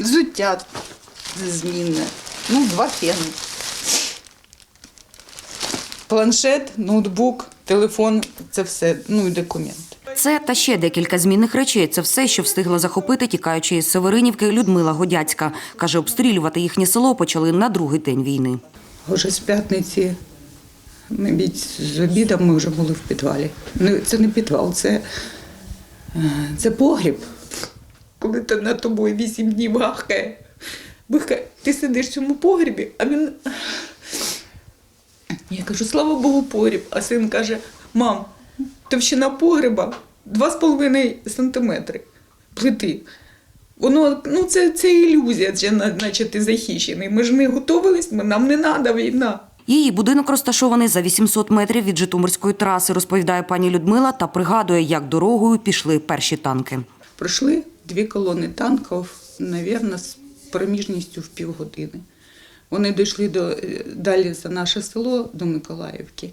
взуття змінне, ну, два фени. Планшет, ноутбук, телефон це все, ну і документи. Це та ще декілька змінних речей. Це все, що встигла захопити, тікаючи із Северинівки Людмила Годяцька. Каже, обстрілювати їхнє село почали на другий день війни. Уже з п'ятниці, мабуть, з обідом ми вже були в підвалі. Ну, це не підвал, це, е, це погріб. Коли то над тобою вісім днів гахкає. Ти сидиш в цьому погрібі, а він. Я кажу, слава Богу, погріб. А син каже: мам, товщина погреба 2,5 сантиметри плити. Воно, ну це, це ілюзія, це наче ти захищений. Ми ж не готувались, ми, нам не треба війна. Її будинок розташований за 800 метрів від Житомирської траси, розповідає пані Людмила та пригадує, як дорогою пішли перші танки. Пройшли дві колони танків, мабуть, з проміжністю в півгодини. Вони дійшли до, е, далі за наше село, до Миколаївки,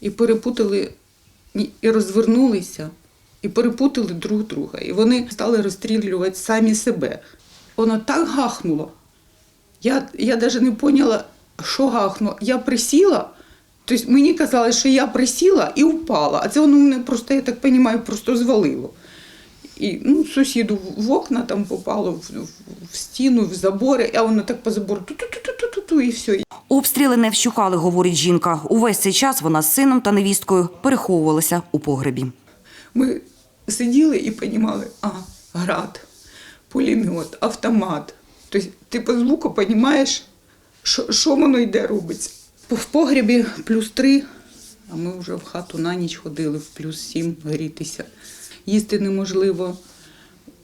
і перепутали, і розвернулися, і перепутали друг друга. І вони стали розстрілювати самі себе. Воно так гахнуло. Я, я навіть не поняла, що гахнуло. Я присіла, тобто мені казали, що я присіла і впала, а це воно мене просто, я так розумію, просто звалило. І ну, сусіду в- окна там попало, в, в, в стіну, в забори, а воно так по забору ту-ту-ту-ту-ту, і все. Обстріли не вщухали, говорить жінка. Увесь цей час вона з сином та невісткою переховувалася у погребі. Ми сиділи і розуміли, а, град, пулемет, автомат. Тобто ти по звуку розумієш, що, що воно йде робиться. В погребі плюс три, а ми вже в хату на ніч ходили в плюс сім грітися. Їсти неможливо.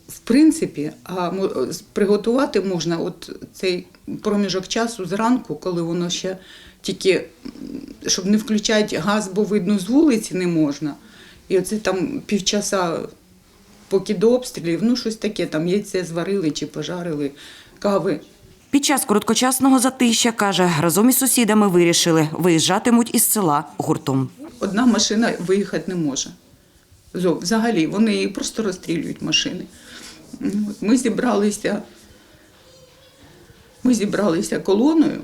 В принципі, а приготувати можна от цей проміжок часу зранку, коли воно ще тільки, щоб не включати газ, бо видно з вулиці не можна. І оце там півчаса, поки до обстрілів, ну щось таке, там яйце зварили чи пожарили, кави. Під час короткочасного затища, каже, разом із сусідами вирішили, виїжджатимуть із села гуртом. Одна машина виїхати не може. Взагалі, вони просто розстрілюють машини. Ну, Ми зібралися, ми зібралися колоною.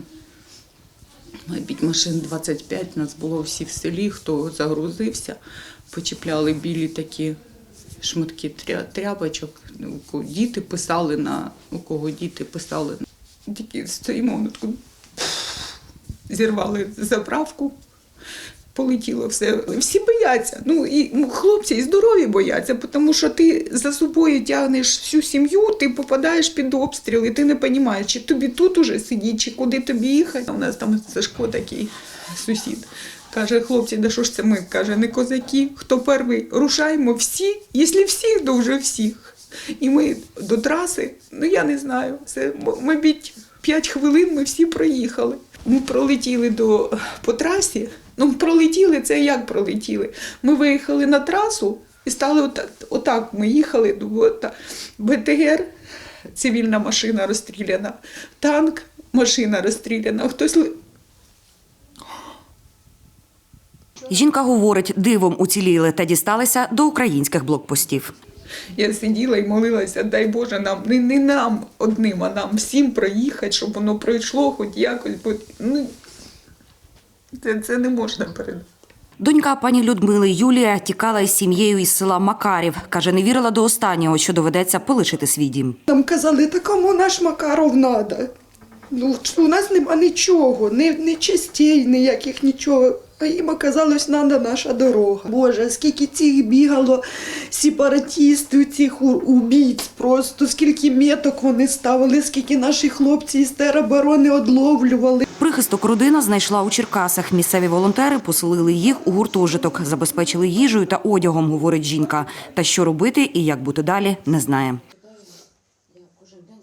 Мабуть, машин 25 нас було всі в селі, хто загрузився, почіпляли білі такі шматки тря- тряпочок. У кого діти писали на у кого діти писали. Тільки стоїмо, зірвали заправку, полетіло все. Всі бояться. Ну і ну, хлопці і здорові бояться, тому що ти за собою тягнеш всю сім'ю, ти попадаєш під обстріл, і ти не розумієш, чи тобі тут уже сидіти, чи куди тобі їхати. У нас там Сашко такий сусід. Каже, хлопці, да що ж це ми? Каже, не козаки, хто перший рушаємо всі, якщо всіх, то вже всіх. І ми до траси, ну я не знаю, це, мабуть, 5 хвилин ми всі проїхали. Ми пролетіли до, по трасі. Ну, пролетіли, це як пролетіли? Ми виїхали на трасу і стали отак, отак ми їхали БТР, цивільна машина розстріляна, танк, машина розстріляна. Хтось Жінка говорить, дивом уціліли та дісталися до українських блокпостів. Я сиділа і молилася, дай Боже, нам не, не нам одним, а нам всім проїхати, щоб воно пройшло хоч якось. Бо, ну, це, це не можна передати. Донька пані Людмили Юлія тікала із сім'єю із села Макарів. Каже, не вірила до останнього, що доведеться полишити свій дім. Нам казали, та кому наш Макаров надо? Ну, у нас нема нічого, ні, ні частей, ніяких нічого. А їм оказалось, надо наша дорога. Боже, скільки цих бігало сепаратістів, цих убійць просто, скільки меток вони ставили, скільки наші хлопці із тероборони одловлювали. Прихисток родина знайшла у Черкасах. Місцеві волонтери поселили їх у гуртожиток, забезпечили їжею та одягом, говорить жінка. Та що робити і як бути далі, не знає.